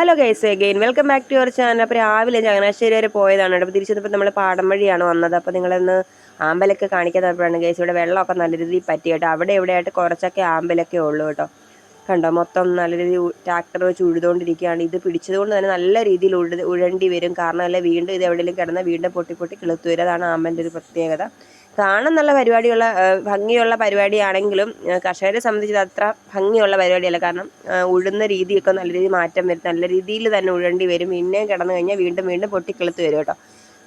Hello guys again welcome back to your channel അപ്പോൾ രാവിലെ ചങ്ങനാശ്ശേരി വരെ പോയതാണ് അപ്പോൾ തിരിച്ചു വന്നപ്പോൾ നമ്മൾ പാടം വഴിയാണ് വന്നത്. അപ്പോൾ നിങ്ങളൊന്ന് ആമ്പലൊക്കെ കാണിക്കാൻ തന്നപ്പോഴാണ് ഗൈസ് ഇവിടെ വെള്ളമൊക്കെ നല്ല രീതിയിൽ പറ്റി കേട്ടോ. അവിടെ ഇവിടെയായിട്ട് കുറച്ചൊക്കെ ആമ്പലൊക്കെ ഉള്ളൂ കേട്ടോ. കണ്ടോ മൊത്തം നല്ല രീതിയിൽ ട്രാക്ടർ വെച്ച് ഉഴുതുകൊണ്ടിരിക്കുകയാണ് ഇത് പിടിച്ചതുകൊണ്ട് തന്നെ നല്ല രീതിയിൽ ഉഴ ഉഴണ്ടി വരും. കാരണം അല്ല വീണ്ടും ഇത് എവിടെയെങ്കിലും കിടന്നാൽ വീണ്ടും പൊട്ടി പൊട്ടി കിളുത്തു വരും. അതാണ് ആമ്പലിന്റെ ഒരു പ്രത്യേകത. കാണാൻ നല്ല പരിപാടിയുള്ള ഭംഗിയുള്ള പരിപാടിയാണെങ്കിലും കർഷകരെ സംബന്ധിച്ച് അത്ര ഭംഗിയുള്ള പരിപാടിയല്ല. കാരണം ഉഴുന്ന രീതിയൊക്കെ നല്ല രീതിയിൽ മാറ്റം വരും നല്ല രീതിയിൽ തന്നെ ഉഴണ്ടി വരും. പിന്നെയും കിടന്നു കഴിഞ്ഞാൽ വീണ്ടും വീണ്ടും പൊട്ടിക്കിളുത്ത് വരും കേട്ടോ.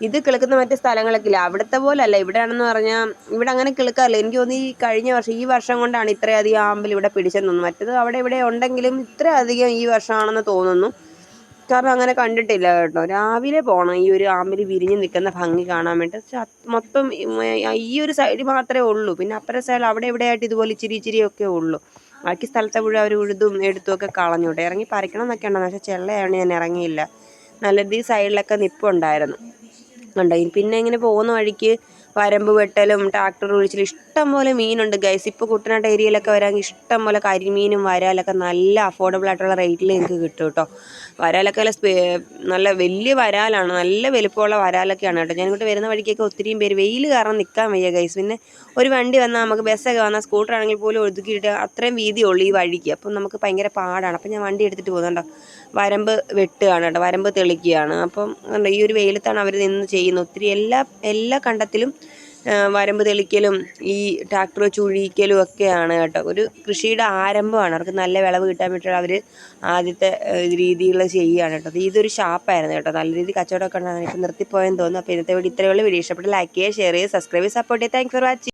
ഇത് കിളുക്കുന്ന മറ്റു സ്ഥലങ്ങളൊക്കെ ഇല്ല. അവിടുത്തെ പോലല്ല. ഇവിടെ ആണെന്ന് പറഞ്ഞാൽ ഇവിടെ അങ്ങനെ കിളുക്കാറില്ല. എനിക്ക് തോന്നി ഈ കഴിഞ്ഞ വർഷം ഈ വർഷം കൊണ്ടാണ് ഇത്രയധികം ആമ്പൽ ഇവിടെ പിടിച്ചെന്ന് തോന്നുന്നു. മറ്റത് അവിടെ ഇവിടെ ഉണ്ടെങ്കിലും ഇത്രയധികം ഈ വർഷമാണെന്ന് തോന്നുന്നു. കാരണം അങ്ങനെ കണ്ടിട്ടില്ല കേട്ടോ. രാവിലെ പോകണം ഈ ഒരു ആമ്പൽ വിരിഞ്ഞ് നിൽക്കുന്ന ഭംഗി കാണാൻ വേണ്ടി. മൊത്തം ഈ ഒരു സൈഡ് മാത്രമേ ഉള്ളൂ. പിന്നെ അപ്പുറ സൈഡ് അവിടെ ഇവിടെ ആയിട്ട് ഇതുപോലെ ഇച്ചിരി ഇച്ചിരി ഒക്കെ ഉള്ളൂ. ബാക്കി സ്ഥലത്തെ മുഴുവൻ അവർ ഉഴുതും എടുത്തും ഒക്കെ കളഞ്ഞോട്ടെ ഇറങ്ങി പറിക്കണം എന്നൊക്കെ ഉണ്ടെന്ന്. പക്ഷെ ചെള്ളയാണ് ഞാൻ ഇറങ്ങിയില്ല. നല്ല ഈ സൈഡിലൊക്കെ നിപ്പുണ്ടായിരുന്നു. കണ്ടോ? പിന്നെ ഇങ്ങനെ പോകുന്ന വഴിക്ക് വരമ്പ് വെട്ടലും ട്രാക്ടർ ഒഴിച്ചിലും ഇഷ്ടം പോലെ മീനുണ്ട് ഗൈസ് ഇപ്പോൾ കുട്ടനാട് ഏരിയയിലൊക്കെ വരാമെങ്കിൽ ഇഷ്ടം പോലെ കരിമീനും വരാലൊക്കെ നല്ല അഫോർഡബിൾ ആയിട്ടുള്ള റേറ്റിൽ നിങ്ങൾക്ക് കിട്ടും കേട്ടോ വരാലൊക്കെ നല്ല നല്ല വലിയ വരാലാണ് നല്ല വലിപ്പമുള്ള വരാലൊക്കെയാണ് കേട്ടോ. ഞാൻ ഇങ്ങോട്ട് വരുന്ന വഴിക്കൊക്കെ ഒത്തിരിയും പേര് വെയിൽ കാരണം നിൽക്കാൻ വയ്യ ഗൈസ് പിന്നെ ഒരു വണ്ടി വന്നാൽ നമുക്ക് ബസ്സൊക്കെ വന്നാൽ സ്കൂട്ടർ ആണെങ്കിൽ പോലും ഒതുക്കിയിട്ട് അത്രയും വീതിയുള്ളൂ ഈ വഴിക്ക്. അപ്പം നമുക്ക് ഭയങ്കര പാടാണ്. അപ്പം ഞാൻ വണ്ടി എടുത്തിട്ട് പോകുന്നുണ്ടോ വരമ്പ് വെട്ടുകയാണ് കേട്ടോ. വരമ്പ് തെളിക്കുകയാണ്. അപ്പം ഈ ഒരു വെയിലത്താണ് അവർ നിന്ന് ചെയ്യുന്നത്. ഒത്തിരി എല്ലാ എല്ലാ കണ്ടത്തിലും വരമ്പ് തെളിക്കലും ഈ ട്രാക്ടർ വെച്ച് ഉഴിക്കലും ഒക്കെയാണ് കേട്ടോ. ഒരു കൃഷിയുടെ ആരംഭമാണ്. അവർക്ക് നല്ല വിളവ് കിട്ടാൻ വേണ്ടിയിട്ട് അവർ ആദ്യത്തെ രീതിയിൽ ചെയ്യുകയാണ് കേട്ടോ. ഇതൊരു ഷാപ്പായിരുന്നു കേട്ടോ. നല്ല രീതിയിൽ കച്ചവടമൊക്കെ ഉണ്ടായിരുന്നു. ഇപ്പോൾ നിർത്തിപ്പോയെന്ന് തോന്നുന്നു. അപ്പോൾ ഇന്നത്തെ വീഡിയോ ഇത്രയുള്ള വീഡിയോ ഇഷ്ടപ്പെട്ട് ലൈക്ക് ചെയ്യുക ഷെയർ ചെയ്യുക സബ്സ്ക്രൈബ് ചെയ്യുക സപ്പോർട്ട് ചെയ്യുക. Thank for watching